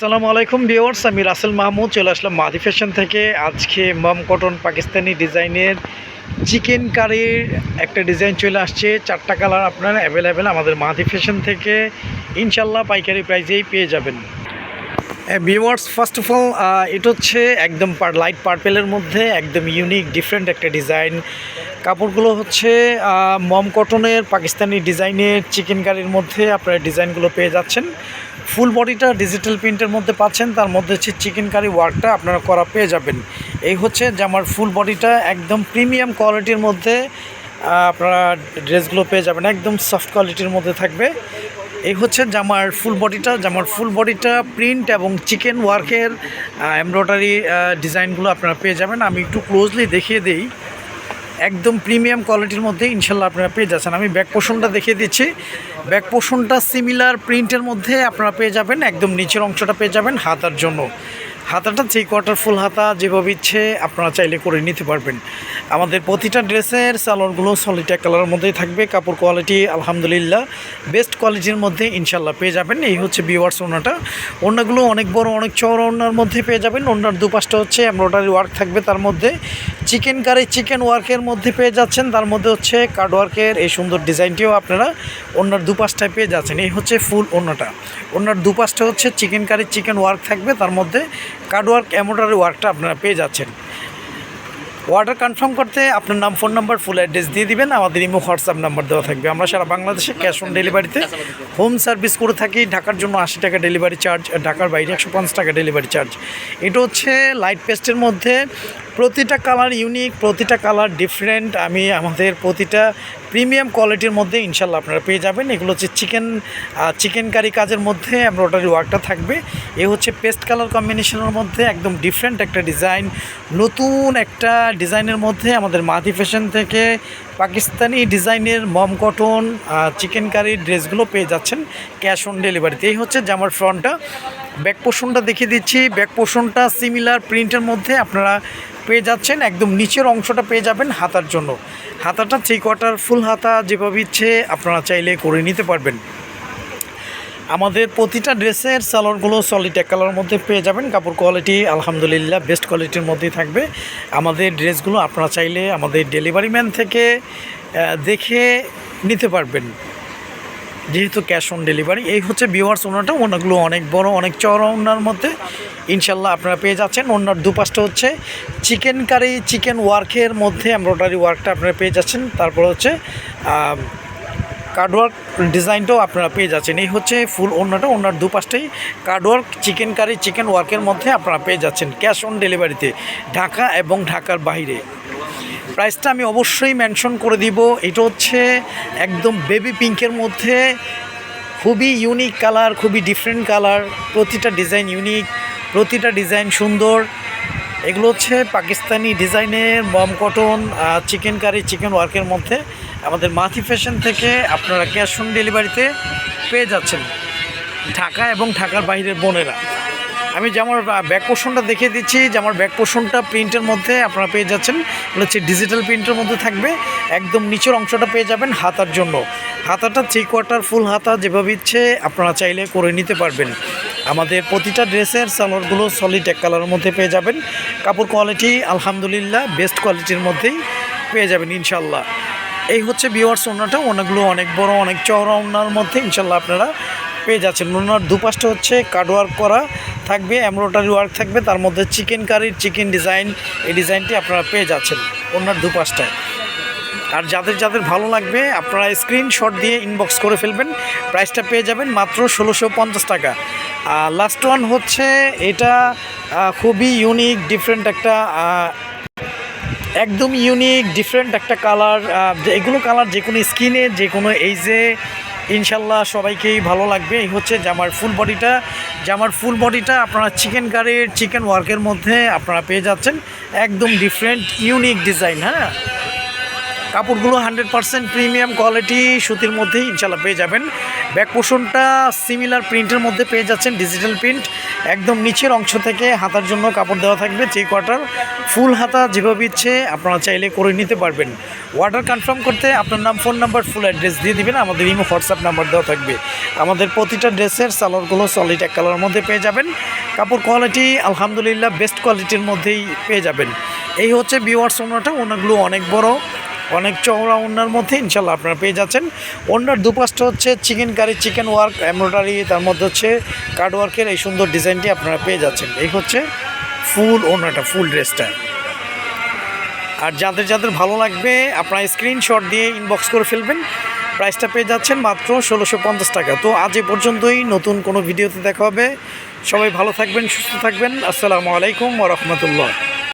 আসসালামু আলাইকুম ভিউয়ার্স, আমি রাসেল মাহমুদ, চলে আসলাম মাদি ফ্যাশন থেকে। আজকে মম কটন পাকিস্তানি ডিজাইনের চিকেন কারির একটা ডিজাইন চলে আসছে। চারটা কালার আপনারা অ্যাভেলেবেল আমাদের মাদি ফ্যাশন থেকে। ইনশাল্লাহ পাইকারি প্রাইজেই পেয়ে যাবেন। ভিউয়ার্স ফার্স্ট অফ অল এটা হচ্ছে একদম লাইট পার্পেলের মধ্যে একদম ইউনিক ডিফারেন্ট একটা ডিজাইন। কাপড়গুলো হচ্ছে মম কটনের পাকিস্তানি ডিজাইনের চিকেন কারির মধ্যে আপনারা ডিজাইনগুলো পেয়ে যাচ্ছেন। ফুল বডিটা ডিজিটাল প্রিন্টের মধ্যে পাচ্ছেন, তার মধ্যে হচ্ছে চিকেন কারি ওয়ার্কটা আপনারা করা পেয়ে যাবেন। এই হচ্ছে জামার ফুল বডিটা একদম প্রিমিয়াম কোয়ালিটির মধ্যে আপনারা ড্রেসগুলো পেয়ে যাবেন, একদম সফট কোয়ালিটির মধ্যে থাকবে। এই হচ্ছে জামার ফুল বডিটা জামার ফুল বডিটা প্রিন্ট এবং চিকেন ওয়ার্কের এমব্রয়ডারি ডিজাইনগুলো আপনারা পেয়ে যাবেন। আমি একটু ক্লোজলি দেখিয়ে দিই। একদম প্রিমিয়াম কোয়ালিটির মধ্যে ইনশাল্লাহ আপনারা পেয়ে যাচ্ছেন। আমি ব্যাক পোষণটা দেখিয়ে দিচ্ছি। ব্যাক পোষণটা সিমিলার প্রিন্টের মধ্যে আপনারা পেয়ে যাবেন, একদম নিচের অংশটা পেয়ে যাবেন হাতার জন্য। হাতাটা থ্রি কোয়ার্টার ফুল হাতা যেভাবে ইচ্ছে আপনারা চাইলে করে নিতে পারবেন। আমাদের প্রতিটা ড্রেসের সালোয়ারগুলো সলিটা কালারের মধ্যেই থাকবে, কাপড় কোয়ালিটি আলহামদুলিল্লাহ বেস্ট কোয়ালিটির মধ্যে ইনশাল্লাহ পেয়ে যাবেন। এই হচ্ছে বিওয়ার্স ওনাটা। ওনাগুলো অনেক বড়, অনেক চওড়া ওনার মধ্যে পেয়ে যাবেন। ওনার দুপাশটা হচ্ছে এমব্রয়ডারি ওয়ার্ক থাকবে তার মধ্যে। চিকেন কারি, চিকেন ওয়ার্কের মধ্যে পেয়ে যাচ্ছেন। তার মধ্যে হচ্ছে কার্ড ওয়ার্কের এই সুন্দর ডিজাইনটিও আপনারা ওনার দুপাশটায় পেয়ে যাচ্ছেন। এই হচ্ছে ফুল ওনাটা। ওনার দুপাশটা হচ্ছে চিকেন কারি, চিকেন ওয়ার্ক থাকবে। তার মধ্যে কার্ড ওয়ার্ক, এমব্রয়ডারি ওয়ার্কটা আপনারা পেয়ে যাচ্ছেন। অর্ডার কনফার্ম করতে আপনার নাম ফোন নাম্বার ফুল অ্যাড্রেস দিয়ে দিবেন। আমাদের ইমো হোয়াটসঅ্যাপ নাম্বার দেওয়া থাকবে। আমরা সারা বাংলাদেশে ক্যাশ অন ডেলিভারিতে হোম সার্ভিস করে থাকি। ঢাকার জন্য আশি টাকা ডেলিভারি চার্জ ঢাকার বাইরে একশো পাঁচ টাকা ডেলিভারি চার্জ এটা হচ্ছে লাইট পেস্টের মধ্যে প্রতিটা কালার ইউনিক প্রতিটা কালার ডিফারেন্ট আমি আমাদের প্রতিটা প্রিমিয়াম কোয়ালিটির মধ্যে ইনশাল্লাহ আপনারা পেয়ে যাবেন। এগুলো হচ্ছে চিকেন চিকেন কারি কাজের মধ্যে এমব্রয়ডারি ওয়ার্কটা থাকবে। এ হচ্ছে পেস্ট কালার কম্বিনেশনের মধ্যে একদম ডিফারেন্ট একটা ডিজাইন নতুন একটা ডিজাইনের মধ্যে আমাদের মাদি ফ্যাশন থেকে পাকিস্তানি ডিজাইনের মম কটন চিকেন কারির ড্রেসগুলো পেয়ে যাচ্ছেন ক্যাশ অন ডেলিভারিতে এই হচ্ছে জামার ফ্রন্টটা ব্যাক পোর্শনটা দেখিয়ে দিচ্ছি। ব্যাক পোর্শনটা সিমিলার প্রিন্টের মধ্যে আপনারা পেয়ে যাচ্ছেন, একদম নিচের অংশটা পেয়ে যাবেন হাতার জন্য। হাতাটা থ্রি কোয়ার্টার ফুল হাতা যেভাবে ইচ্ছে আপনারা চাইলে করে নিতে পারবেন। আমাদের প্রতিটা ড্রেসের সালোয়ারগুলো সলিড এক কালারের মধ্যে পেয়ে যাবেন। কাপড় কোয়ালিটি আলহামদুলিল্লাহ বেস্ট কোয়ালিটির মধ্যেই থাকবে। আমাদের ড্রেসগুলো আপনারা চাইলে আমাদের ডেলিভারি ম্যান থেকে দেখে নিতে পারবেন। যেহেতু ক্যাশ অন ডেলিভারি এই হচ্ছে বিওয়ার্স ওনারটা ওনাগুলো অনেক বড়, অনেক চড়া ওনার মধ্যে। ইনশাল্লাহ আপনারা পেয়ে যাচ্ছেন। ওনার দুপাশটা হচ্ছে চিকেন কারি চিকেন ওয়ার্কের মধ্যে এমব্রয়ডারি ওয়ার্কটা আপনারা পেয়ে যাচ্ছেন। তারপর হচ্ছে কার্ডওয়ার্ক ডিজাইনটাও আপনারা পেয়ে যাচ্ছেন। এই হচ্ছে ফুল ওনাটা, ওনার দুপাশটাই কার্ডওয়ার্ক চিকেন কারি চিকেন ওয়ার্কের মধ্যে আপনারা পেয়ে যাচ্ছেন। ক্যাশ অন ডেলিভারিতে ঢাকা এবং ঢাকার বাইরে। প্রাইসটা আমি অবশ্যই মেনশন করে দিব। এটা হচ্ছে একদম বেবি পিঙ্কের মধ্যে খুবই ইউনিক কালার খুবই ডিফারেন্ট কালার প্রতিটা ডিজাইন ইউনিক প্রতিটা ডিজাইন সুন্দর। এগুলো হচ্ছে পাকিস্তানি ডিজাইনের বম কটন চিকেন কারি চিকেন ওয়ার্কের মধ্যে। আমাদের মাথি ফ্যাশন থেকে আপনারা ক্যাশ অন ডেলিভারিতে পেয়ে যাচ্ছেন। ঢাকা এবং ঢাকার বাইরের বোনেরা। আমি যেমন ব্যাক পোর্শনটা দেখিয়ে দিচ্ছি, যে আমার ব্যাক পোর্শনটা প্রিন্টের মধ্যে আপনারা পেয়ে যাচ্ছেন। এগুলো হচ্ছে ডিজিটাল প্রিন্টের মধ্যে থাকবে। একদম নিচের অংশটা পেয়ে যাবেন হাতার জন্য। হাতাটা থ্রি কোয়ার্টার ফুল হাতা যেভাবে ইচ্ছে আপনারা চাইলে করে নিতে পারবেন। আমাদের প্রতিটা ড্রেসের সালোয়ারগুলো সলিড এক কালারের মধ্যে পেয়ে যাবেন। কাপড় কোয়ালিটি আলহামদুলিল্লাহ বেস্ট কোয়ালিটির মধ্যেই পেয়ে যাবেন ইনশাল্লাহ এই হচ্ছে বিওয়ার্স ওনাটা, ওনাগুলো অনেক বড়, অনেক চওড়া ওনার মধ্যে ইনশাল্লাহ আপনারা পেয়ে যাচ্ছেন। ওনার দুপাশটা হচ্ছে কার্ড ওয়ার্ক করা। থাকবে, এমব্রয়ডারি ওয়ার্ক থাকবে, তার মধ্যে চিকেন কারির চিকেন ডিজাইন, এই ডিজাইনটি আপনারা পেয়ে যাচ্ছেন ওনার দুপাশটায়। আর যাদের যাদের ভালো লাগবে, আপনারা স্ক্রিনশট দিয়ে ইনবক্স করে ফেলবেন প্রাইসটা পেয়ে যাবেন মাত্র ষোলোশো পঞ্চাশ টাকা। আর লাস্ট ওয়ান হচ্ছে, এটা খুবই ইউনিক ডিফারেন্ট একটা একদম ইউনিক ডিফারেন্ট একটা কালার এগুলো কালার যে কোনো স্কিনে যে কোনো এইজে ইনশাল্লাহ সবাইকেই ভালো লাগবে। এই হচ্ছে জামার ফুল বডিটা। জামার ফুল বডিটা আপনারা চিকেন কারির, চিকেন ওয়ার্কের মধ্যে আপনারা পেয়ে যাচ্ছেন। একদম ডিফারেন্ট ইউনিক ডিজাইন হ্যাঁ? কাপড়গুলো হান্ড্রেড পার্সেন্ট প্রিমিয়াম কোয়ালিটি সুতির মধ্যেই ইনশাল্লাহ পেয়ে যাবেন। ব্যাক পোষণটা সিমিলার প্রিন্টের মধ্যে পেয়ে যাচ্ছেন ডিজিটাল প্রিন্ট একদম নিচের অংশ থেকে হাতার জন্য কাপড় দেওয়া থাকবে থ্রি কোয়ার্টার ফুল হাতা যেভাবে ইচ্ছে আপনারা চাইলে করে নিতে পারবেন। অর্ডার কনফার্ম করতে আপনার নাম ফোন নাম্বার ফুল অ্যাড্রেস দিয়ে দিবেন, আমাদের ইমো হোয়াটসঅ্যাপ নাম্বার দেওয়া থাকবে। আমাদের প্রতিটা ড্রেসের সালোয়ারগুলো সলিড এক কালারের মধ্যে পেয়ে যাবেন। কাপড় কোয়ালিটি আলহামদুলিল্লাহ বেস্ট কোয়ালিটির মধ্যেই পেয়ে যাবেন। এই হচ্ছে বিওয়ার্স ওনাটা ওনাগুলো অনেক বড়। অনেক চওড়া ওনার মধ্যে ইনশাল্লাহ আপনারা পেয়ে যাচ্ছেন। ওনার দুপাশটা হচ্ছে chikankari, chikan work, embroidery, তার মধ্যে হচ্ছে কার্ড ওয়ার্কের এই সুন্দর ডিজাইনটি আপনারা পেয়ে যাচ্ছেন। এই হচ্ছে ফুল ওনাটা ফুল ড্রেসটা। আর যাদের যাদের ভালো লাগবে, আপনারা স্ক্রিনশট দিয়ে ইনবক্স করে ফেলবেন। প্রাইসটা পেয়ে যাচ্ছেন মাত্র ষোলোশো পঞ্চাশ টাকা। তো আজ এ পর্যন্তই, নতুন কোনো ভিডিওতে দেখা হবে। সবাই ভালো থাকবেন, সুস্থ থাকবেন। আসসালামু আলাইকুম ওরহমতুল্লাহ